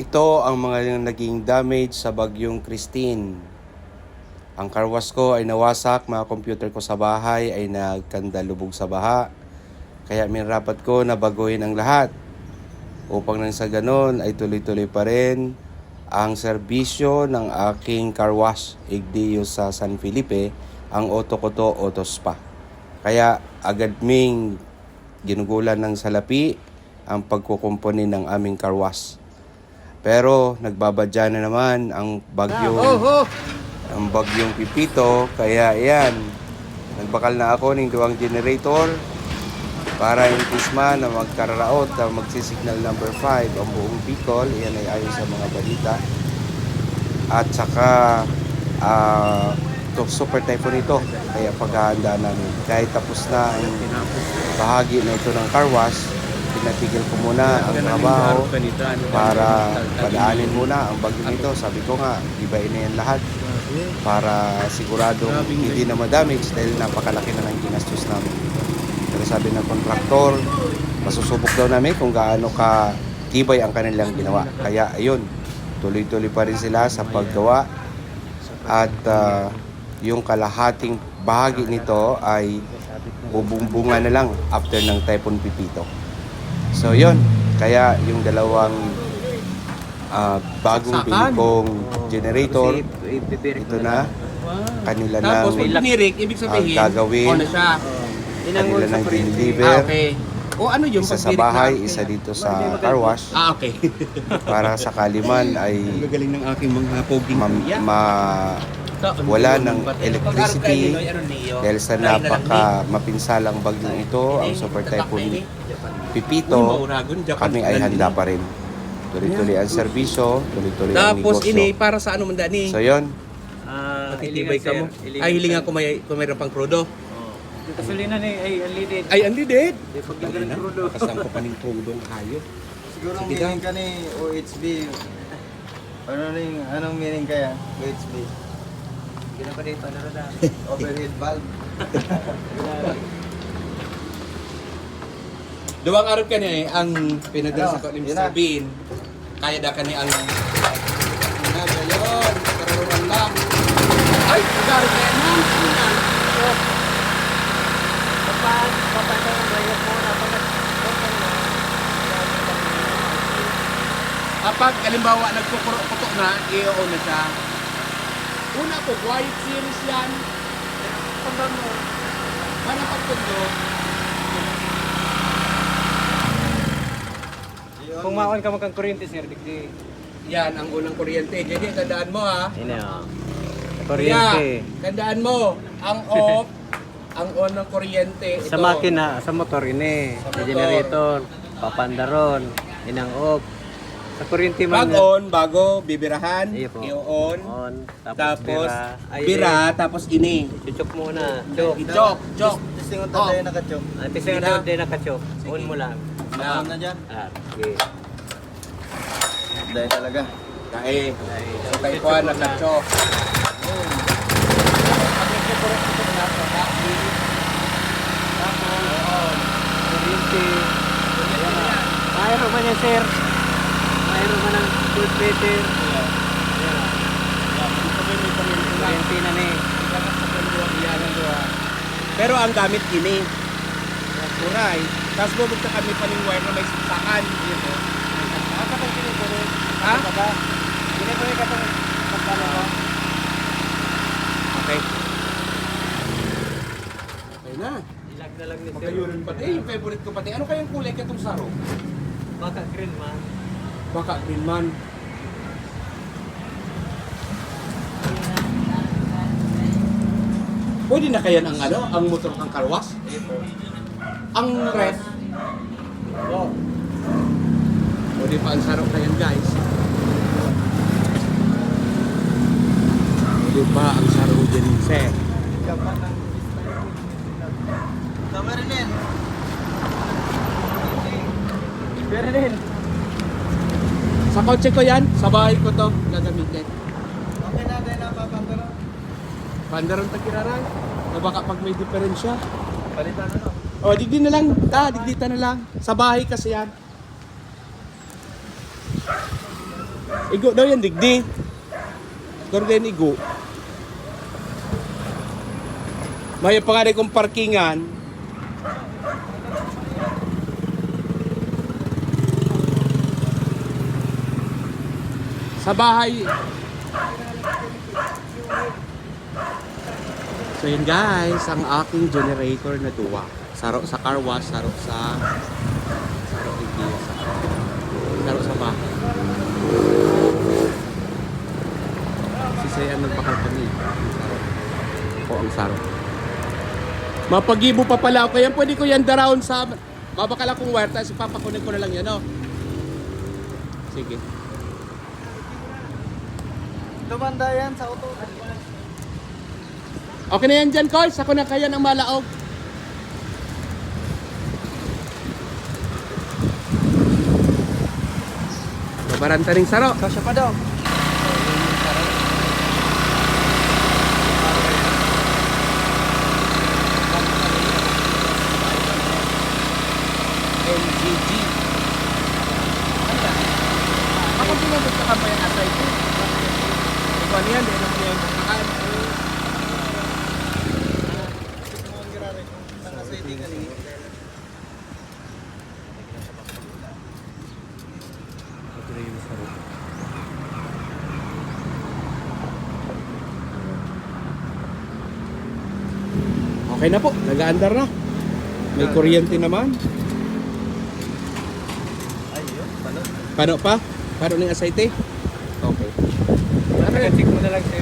Ito ang mga naging damage sa bagyong Christine. Ang karwas ko ay nawasak, mga computer ko sa bahay ay nagkandalubog sa baha. Kaya minrapat ko na baguhin ang lahat. Upang nang sa ganon ay tuloy-tuloy pa rin ang serbisyo ng aking car wash igdiyo sa San Felipe, ang Otokoto Auto Spa. Kaya agad ming ginugulan ng salapi ang pagkukumpuni ng aming car wash. Pero nagbabadya na naman ang bagyong ang bagyong pipito. Kaya yan nagbakal na ako ng duwang generator para case man na magkararaot na magsisignal number 5 ang buong Bicol. Yan ay ayon sa mga balita. At saka ah, to super typhoon ito. Kaya paghahanda namin. Kahit tapos na ang bahagi na ito ng car wash pinatigil ko muna ang trabaho para padaanin muna ang bagyo nito. Sabi ko nga, ibain na yan lahat para sigurado hindi na ma-damage dahil napakalaki na ng ginastos namin. Pero sabi ng kontraktor, masusubok daw namin kung gaano ka tibay ang kanilang ginawa. Kaya ayun, tuloy-tuloy pa rin sila sa paggawa at ah, yung kalahating bahagi nito ay bubumbunga na lang after ng Typhoon Pipito. So yun, kaya yung dalawang ah, bagong bili kong generator, ito na, kanila nang Tapos pag pinirik, ibig sabihin, ang gagawin, na siya. kanila nang Ah, deliver, okay. O ano yung isa sa pagpirik bahay, natin? isa dito sa car wash, Ah, okay. para sakali man ay Gagaling ng aking mga poging ma, kuya. ma- wala ng electricity dahil sa napaka mapinsalang bagyong ito, ang super typhoon Pipito, kami ay handa pa rin. Tuloy-tuloy ang serbisyo, tuloy-tuloy ang Tapos ini para sa ano man dani? So yun, Ah, Matitibay ka mo. Ay hilingan ko may kung mayroon pang krudo. Yung kasulina ni ay unleaded. Ay andi dead. Di pag yung crudo. Kasang ko pa ning krudong kayo. Siguro ang meaning ka ni OHB. Ano ning anong meaning kaya? OHB. Hindi na ano na. Overhead valve. Duwang araw ka ni ang pinadala sa Ano? Yun na. sabihin. Kaya da ka ni ang na gayon, karoon lang. Ay, garo ka na. Kapag, kapag na yung layot mo na, pag Kapag halimbawa nagkukuro-kuto na, i-on na siya. Una po, white series yan. Pagdan mo. Para pagtundo, Kung maon ka magkang kuryente, sir, digdi. yan ang unang kuryente. Jadi, tandaan mo ha. Oh. Kuya, tandaan mo, ang off, ang on ng kuryente. Sa makina, sa motor ini, Sa sa motor. generator, papandaron, inang off. Sa kuryente man. Pag on, bago, bibirahan, po. i-on, On, tapos, tapos, bira. Ay, bira, tapos ini. Chuchok muna. Chok. I-chok, chok. Testing ang Oh. tayo nakachok. Ate sa Bira. din nakachok. On mo lang. Na, Alam na dyan. Ah, okay. Dahil talaga. kae. So, kay Juan, nakachok. Kuryente. Mayroon man yan, sir. Mayroon man ang full meter. Kuryente na ni. Pero ang gamit ini. Uray. Tapos bubugta kami pa ng wire na may saksakan. Yun, oh. Ha? Okay. Okay na. Ilag na lang ni sir. Makayunan pati. Eh, yung favorite ko pati. Ano kayang kulay katong saro? Baka green man. Baka green man. Pwede na kaya ang ano, ang motor kang karwas? Ang ref. Oh. Pwede pa ang saro kayan guys. Pwede pa ang saro din sir. Tama rin. Pero din. Sa kotse ko yan, sa bahay ko to gagamitin. Okay na, dahil napapantara. Pandaran ta kiraray. Na baka pag may diferensya. Palitan na no. O, digdi na lang. Ta, digdita na lang. Sa bahay kasi yan. Igo daw yan, digdi. Gorden igo. May pangalan kong parkingan. Sa bahay. So yun guys, ang aking generator na duwa. Saro sa car wash, saro sa saro sa saro sa bahay. Si Sayan nagpakal kami. Saro. Ako ang saro. Mapagibo pa pala ako. Kaya pwede ko yan darown sa... Babakala kong wire, tapos ipapakunin ko na lang yan, no? Sige. Tumanda yan sa auto. Okay na yan dyan, Koy. Ako na kaya ng malaog. Babaranta rin saro. Kasya pa daw. NGG. Ako pinabot sa kampanya nasa ano yan, dahil na yung saro. Okay na po, nag-aandar na. May kuryente naman. Ayun, palo. Paano pa? Paano ng aceite? Okay. Check mo na lang sir.